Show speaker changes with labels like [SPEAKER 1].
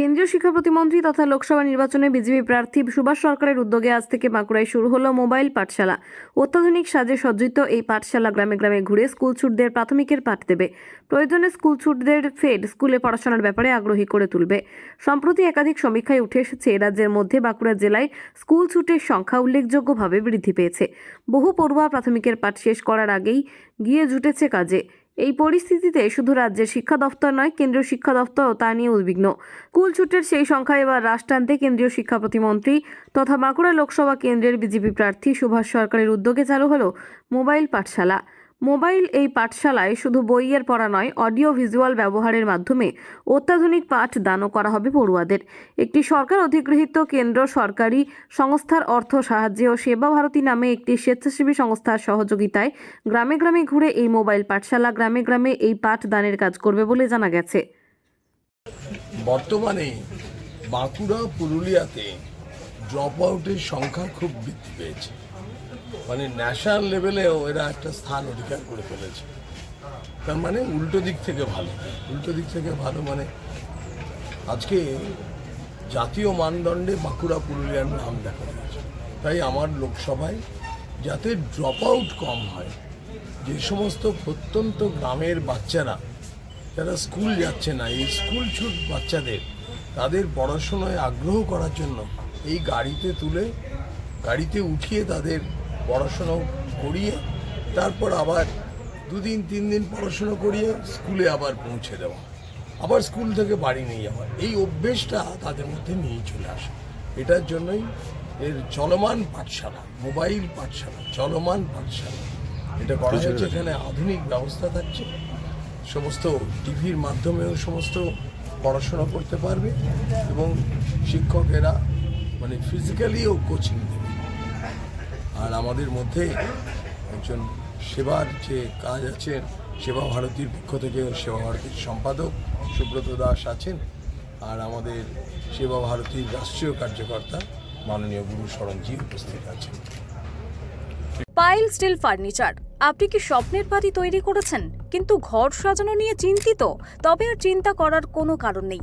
[SPEAKER 1] কেন্দ্রীয় শিক্ষা প্রতিমন্ত্রী তথা লোকসভা নির্বাচনে বিজেপি প্রার্থী সুভাষ সরকারের উদ্যোগে আজ থেকে বাঁকুড়ায় শুরু হলো মোবাইল পাঠশালা। অত্যাধুনিক সাজে সজ্জিত এই পাঠশালা গ্রামে গ্রামে ঘুরে স্কুল ছুটদের প্রাথমিকের পাঠ দেবে। প্রয়োজনে স্কুল ছুটদের ফেড স্কুলে পড়াশোনার ব্যাপারে আগ্রহী করে তুলবে। সম্প্রতি একাধিক সমীক্ষায় উঠে এসেছে রাজ্যের মধ্যে বাঁকুড়া জেলায় স্কুল ছুটের সংখ্যা উল্লেখযোগ্যভাবে বৃদ্ধি পেয়েছে। বহু পড়ুয়া প্রাথমিকের পাঠ শেষ করার আগেই গিয়ে জুটেছে কাজে। এই পরিস্থিতিতে শুধু রাজ্যের শিক্ষা দফতর নয়, কেন্দ্রীয় শিক্ষা দফতরও তা নিয়ে উদ্বিগ্ন। কুলছুটের সেই সংখ্যা এবার হ্রাস টানতে কেন্দ্রীয় শিক্ষা প্রতিমন্ত্রী তথা বাঁকুড়া লোকসভা কেন্দ্রের বিজেপি প্রার্থী সুভাষ সরকারের উদ্যোগে চালু হলো মোবাইল পাঠশালা। মোবাইল এই পাঠশালায় শুধু বইয়ের পড়া নয়, অডিও ভিজুয়াল ব্যবহারের মাধ্যমে অত্যাধুনিক পাঠ দানও করা হবে পড়ুয়াদের। একটি সরকার অধিগৃহীত কেন্দ্র সরকারি সংস্থার অর্থ সাহায্যে ও সেবা ভারতী নামে একটি স্বেচ্ছাসেবী সংস্থার সহযোগিতায় গ্রামে গ্রামে ঘুরে এই মোবাইল পাঠশালা গ্রামে গ্রামে এই পাঠ দানের কাজ করবে বলে জানা গেছে।
[SPEAKER 2] বর্তমানে বাঁকুড়া, পুরুলিয়াতে ড্রপ আউটের সংখ্যা খুব বৃদ্ধি পেয়েছে। মানে ন্যাশনাল লেভেলেও এরা একটা স্থান অধিকার করে ফেলেছে। তার মানে উল্টো দিক থেকে ভালো। উল্টো দিক থেকে ভালো মানে আজকে জাতীয় মানদণ্ডে বাঁকুড়া পুরুলিয়ার নাম দেখা গেছে তাই আমার লোকসভায় যাতে ড্রপ আউট কম হয়, যে সমস্ত প্রত্যন্ত গ্রামের বাচ্চারা, যারা স্কুল যাচ্ছে না, এই স্কুল ছুট বাচ্চাদের, তাদের পড়াশোনায় আগ্রহ করার জন্য এই গাড়িতে তুলে, গাড়িতে উঠিয়ে তাদের পড়াশোনা করিয়ে তারপর আবার দুদিন তিন দিন পড়াশুনো করিয়ে স্কুলে আবার পৌঁছে দেওয়া। আবার স্কুল থেকে বাড়ি নিয়ে যাওয়া এই অভ্যেসটা তাদের মধ্যে নিয়ে চলে আসে। এটার জন্যই এর চলমান পাঠশালা মোবাইল পাঠশালা চলমান পাঠশালা। এটা করা হচ্ছে এখানে আধুনিক ব্যবস্থা থাকছে। সমস্ত টিভির মাধ্যমেও সমস্ত পড়াশোনা করতে পারবে এবং শিক্ষকেরা মানে ফিজিক্যালিও কোচিং দেবে। আর আমাদের মধ্যে একজন সেবার যে কাজ আছে সেবা ভারতীর পক্ষ থেকে সেবা ভারতীর সম্পাদক সুব্রত দাস আছেন আর আমাদের সেবা ভারতীর রাষ্ট্রীয় কার্যকর্তা মাননীয় গুরু শরণজি উপস্থিত আছেন।
[SPEAKER 3] পাইল স্টিল ফার্নিচার, আপনি কি স্বপ্নের বাড়ি তৈরি করেছেন? কিন্তু ঘর সাজানো নিয়ে চিন্তিত, তবে আর চিন্তা করার কোনো কারণ নেই।